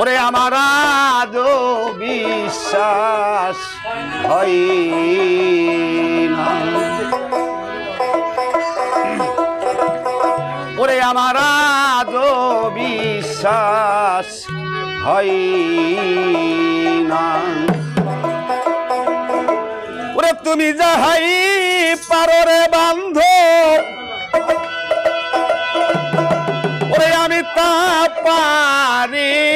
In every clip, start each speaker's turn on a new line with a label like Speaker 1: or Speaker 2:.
Speaker 1: ওরে আমার আজ বিশ্বাস হয় ওরে আমার আজ বিশ্বাস হয় ওরে তুমি যাহাই পারো রে বান্ধ, ওরে আমি তা পারি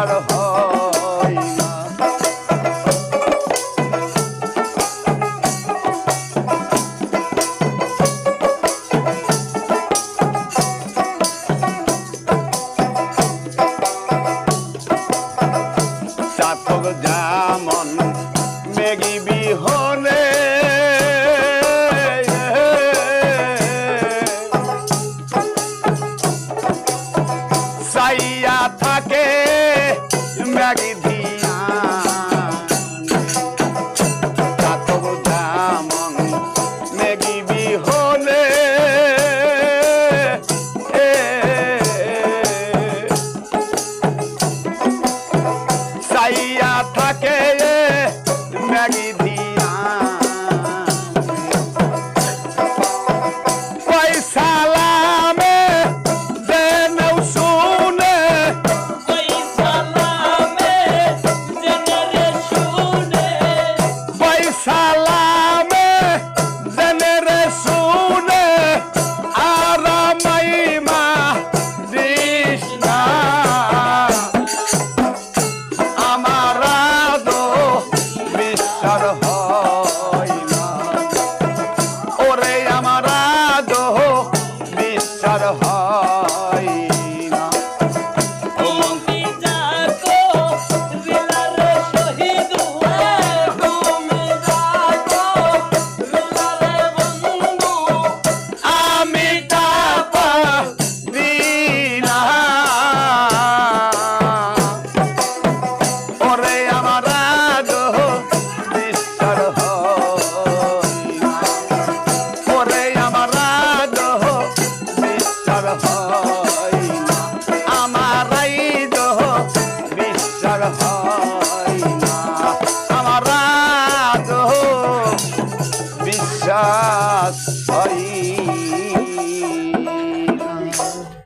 Speaker 1: Hello. লাগিধি